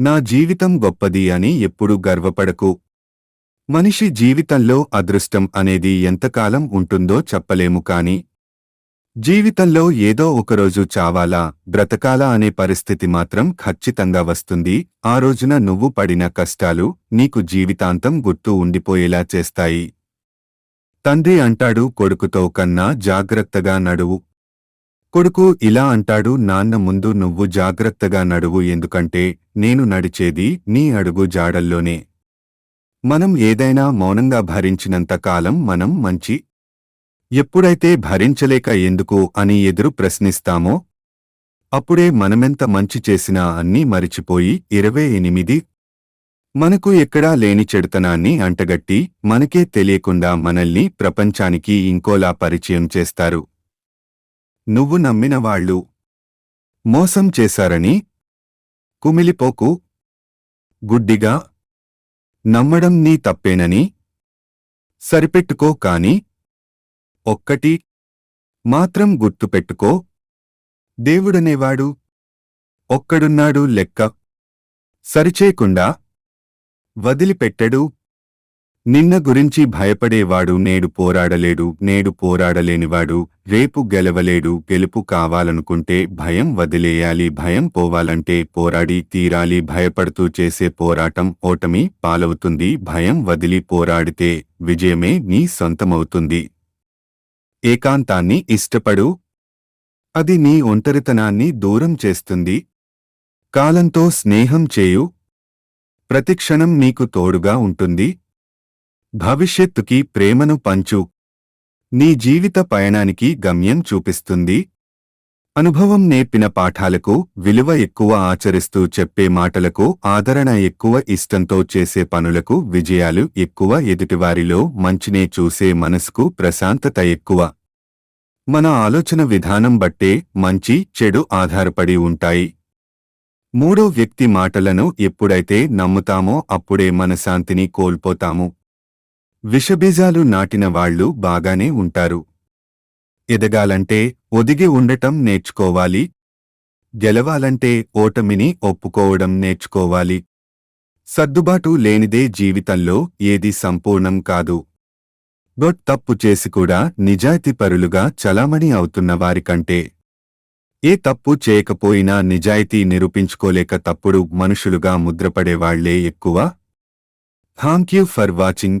నా జీవితం గొప్పది అని ఎప్పుడు గర్వపడకు. మనిషి జీవితంలో అదృష్టం అనేది ఎంతకాలం ఉంటుందో చెప్పలేము కాని జీవితంలో ఏదో ఒకరోజు చావాలా బ్రతకాలా అనే పరిస్థితి మాత్రం ఖచ్చితంగా వస్తుంది. ఆ రోజున నువ్వు పడిన కష్టాలు నీకు జీవితాంతం గుర్తు ఉండిపోయేలా చేస్తాయి. తండ్రి అంటాడు కొడుకుతో కన్నా జాగ్రత్తగా నడువు. కొడుకు ఇలా అంటాడు నాన్న ముందు నువ్వు జాగ్రత్తగా నడువు ఎందుకంటే నేను నడిచేది నీ అడుగు జాడల్లోనే. మనం ఏదైనా మౌనంగా భరించినంత కాలం మనం మంచి ఎప్పుడైతే భరించలేక ఎందుకు అని ఎదురు ప్రశ్నిస్తామో అప్పుడే మనమెంత మంచి చేసినా అన్నీ మరిచిపోయి ఇరవై ఎనిమిది మనకు ఎక్కడా లేని చెడుతనాన్ని అంటగట్టి మనకే తెలియకుండా మనల్ని ప్రపంచానికి ఇంకోలా పరిచయం చేస్తారు. నువ్వు నమ్మిన వాళ్ళు మోసం చేశారని? కుమిలిపోకు. గుడ్డిగా. నమ్మడం నీ తప్పేనని? సరిపెట్టుకో కాని. ఒక్కటి మాత్రం గుర్తుపెట్టుకో. దేవుడనేవాడు. ఒక్కడున్నాడు లెక్క. సరిచేయకుండా. వదిలిపెట్టడు. నిన్న గురించి భయపడేవాడు నేడు పోరాడలేడు నేడు పోరాడలేనివాడు రేపు గెలవలేడు గెలుపు కావాలనుకుంటే భయం వదిలేయాలి భయం పోవాలంటే పోరాడి తీరాలి భయపడుతూ చేసే పోరాటం ఓటమి పాలవుతుంది భయం వదిలి పోరాడితే విజయమే నీ సొంతమవుతుంది. ఏకాంతాన్ని ఇష్టపడు. అది నీ ఒంటరితనాన్ని దూరం చేస్తుంది. కాలంతో స్నేహం చేయు. ప్రతిక్షణం నీకు తోడుగా ఉంటుంది. భవిష్యత్తుకి ప్రేమను పంచు. నీ జీవిత పయనానికి గమ్యం చూపిస్తుంది. అనుభవం నేర్పిన పాఠాలకు విలువ ఎక్కువ ఆచరిస్తూ చెప్పే మాటలకు ఆదరణ ఎక్కువ ఇష్టంతో చేసే పనులకు విజయాలు ఎక్కువ ఎదుటివారిలో మంచినే చూసే మనసుకు ప్రశాంతత ఎక్కువ. మన ఆలోచన విధానం బట్టే మంచి చెడు ఆధారపడి ఉంటాయి. మూడో వ్యక్తి మాటలను ఎప్పుడైతే నమ్ముతామో అప్పుడే మన శాంతిని కోల్పోతాము. విషబీజాలు నాటిన వాళ్ళు బాగానే ఉంటారు. ఎదగాలంటే ఒదిగి ఉండటం నేర్చుకోవాలి. గెలవాలంటే ఓటమిని ఒప్పుకోవడం నేర్చుకోవాలి. సర్దుబాటు లేనిదే జీవితంలో ఏది సంపూర్ణం కాదు. గొట్ తప్పు చేసి కూడా నిజాయితీపరులుగా చలామణి అవుతున్న వారికంటే ఏ తప్పు చేయకపోయినా నిజాయితీ నిరూపించుకోలేక తప్పుడు మనుషులుగా ముద్రపడేవాళ్ళే ఎక్కువ. Thank you for watching.